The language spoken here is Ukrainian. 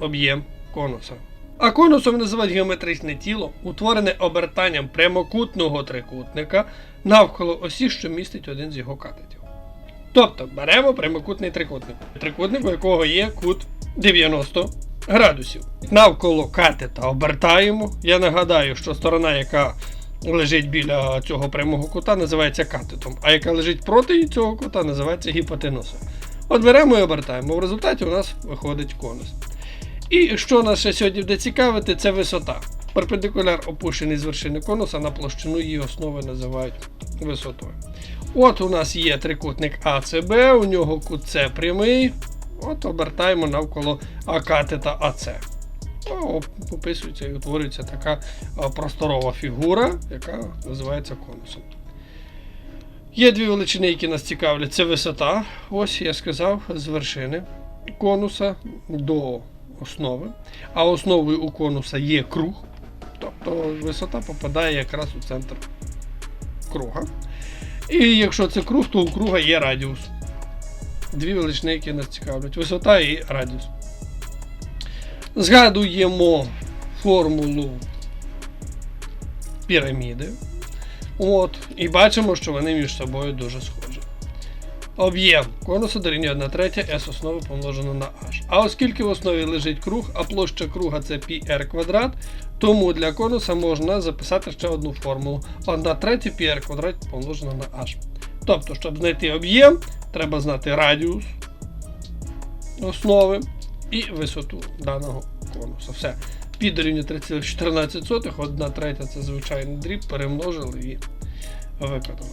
об'єм конуса. А конусом називають геометричне тіло, утворене обертанням прямокутного трикутника навколо осі, що містить один з його катетів. Тобто беремо прямокутний трикутник, трикутник, у якого є кут 90 градусів. Навколо катета обертаємо. Я нагадаю, що сторона, яка лежить біля цього прямого кута, називається катетом, а яка лежить проти цього кута, називається гіпотенузою. От беремо і обертаємо. В результаті у нас виходить конус. І що нас ще сьогодні буде цікавити, це висота. Перпендикуляр опущений з вершини конуса на площину її основи називають висотою. От у нас є трикутник АЦБ, у нього кут С прямий. От обертаємо навколо акатета АЦ. Описується і утворюється така просторова фігура, яка називається конусом. Є дві величини, які нас цікавлять. Це висота. Ось я сказав, з вершини конуса до основи. А основою у конуса є круг. Тобто висота попадає якраз у центр круга. І якщо це круг, то у круга є радіус. Дві величини, які нас цікавлять. Висота і радіус. Згадуємо формулу піраміди. От, і бачимо, що вони між собою дуже схожі. Об'єм конуса дорівнює 1 третя S основи помножено на H. А оскільки в основі лежить круг, а площа круга це πr квадрат, тому для конуса можна записати ще одну формулу. 1 третя πr квадрат помножено на H. Тобто, щоб знайти об'єм, треба знати радіус основи і висоту даного конуса. Все. Пі дорівнює 3,14, 1 третя це звичайний дріб, перемножили і виконали.